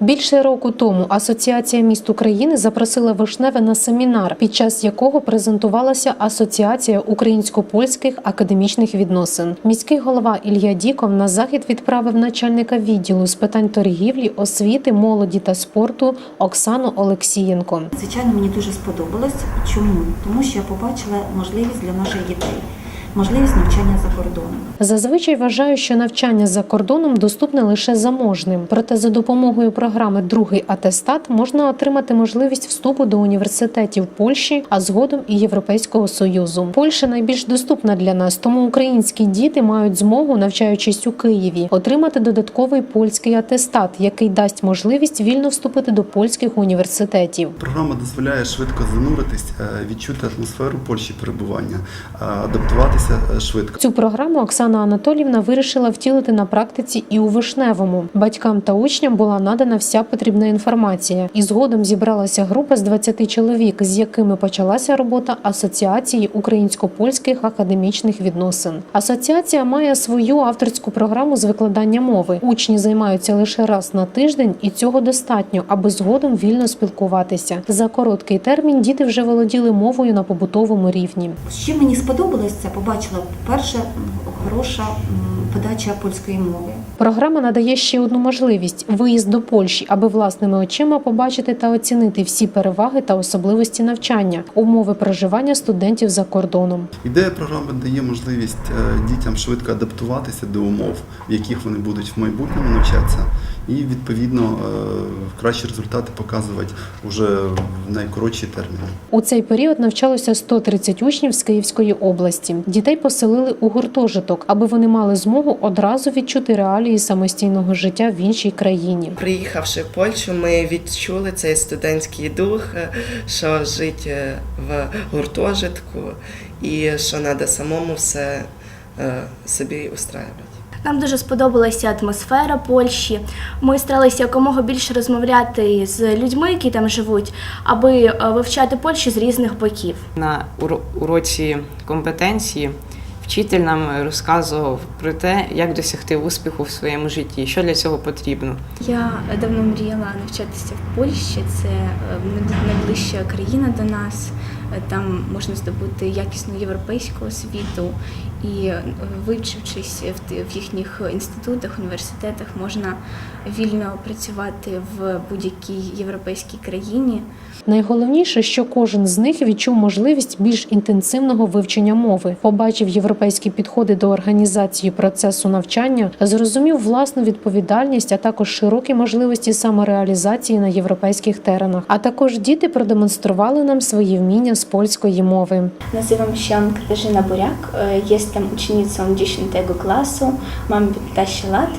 Більше року тому Асоціація міст України запросила Вишневе на семінар, під час якого презентувалася Асоціація українсько-польських академічних відносин. Міський голова Ілля Діков на захід відправив начальника відділу з питань торгівлі, освіти, молоді та спорту Оксану Олексієнко. Звичайно, мені дуже сподобалось. Чому? Тому що я побачила можливість для наших дітей, можливість навчання за кордоном. Зазвичай вважаю, що навчання за кордоном доступне лише заможним. Проте за допомогою програми Другий атестат можна отримати можливість вступу до університетів Польщі, а згодом і Європейського союзу. Польща найбільш доступна для нас, тому українські діти мають змогу, навчаючись у Києві, отримати додатковий польський атестат, який дасть можливість вільно вступити до польських університетів. Програма дозволяє швидко зануритись, е, відчути атмосферу Польщі перебування, е, адаптуватися е, швидко. Цю програму Оксана Анатолівна вирішила втілити на практиці і у Вишневому. Батькам та учням була надана вся потрібна інформація, і згодом зібралася група з 20 чоловік, з якими почалася робота Асоціації українсько-польських академічних відносин. Асоціація має свою авторську програму з викладання мови. Учні займаються лише раз на тиждень, і цього достатньо, аби згодом вільно спілкуватися. За короткий термін діти вже володіли мовою на побутовому рівні. Що мені сподобалось, це побачила, по-перше, м, хороша подача польської мови. Програма надає ще одну можливість виїзд до Польщі, аби власними очима побачити та оцінити всі переваги та особливості навчання, умови проживання студентів за кордоном. Ідея програми дає можливість е, дітям швидко адаптуватися до умов, в яких вони будуть в майбутньому навчатися, і відповідно е, кращі результати показувати вже в найкоротші терміни. У цей період навчалося 130 учнів з Київської області. Дітей поселили у гуртожиток, аби вони мали змогу одразу відчути реалії самостійного життя в іншій країні. Приїхавши в Польщу, ми відчули цей студентський дух, що жити е, в гуртожитку і що треба самому все е, собі устраювати. Нам дуже сподобалася атмосфера Польщі. Ми старалися якомога більше розмовляти з людьми, які там живуть, аби е, вивчати Польщу з різних боків. На уро- уроці компетенції вчитель нам розказував про те, як досягти успіху в своєму житті, що для цього потрібно. Я давно мріяла навчатися в Польщі. Це е, найближча країна до нас. Е, Там можна здобути якісну європейську освіту, і е, вивчившись в їхніх інститутах, університетах, можна вільно працювати в будь-якій європейській країні. Найголовніше, що кожен з них відчув можливість більш інтенсивного вивчення мови, побачив європейські підходи до організації процесу навчання, зрозумів власну відповідальність, а також широкі можливості самореалізації на європейських теренах. А також діти продемонстрували нам свої вміння з pольskiej mowy. Nazywam się Katarzyna Buriak, e, jestem uczennicą 10 klasu, mam 15 lat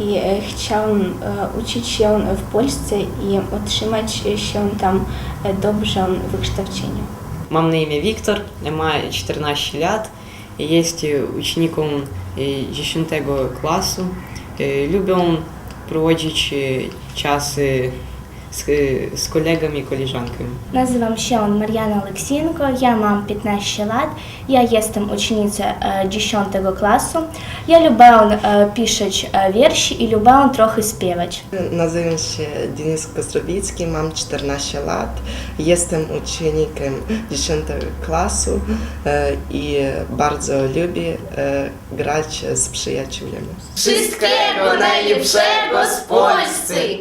i e, chciałam e, uczyć się w Polsce i otrzymać się tam e, dobrze wykształcenie. Mam na imię Wiktor, ma 14 lat, jest ucznikiem e, 10 klasu. E, Lubią prowadzić e, z, z kolegami i koleżankami. Nazywam się Mariana Oleksienko, ja mam 15 lat, ja jestem uczennicą e, 10 klasu. Ja lubię e, pisać e, wiersze i lubię trochę śpiewać. Nazywam się Denis Kostrowicki, mam 14 lat, jestem uczennikiem 10 klasu e, i bardzo lubię e, grać z przyjaciółmi. Wszystkiego najlepszego z Polscy!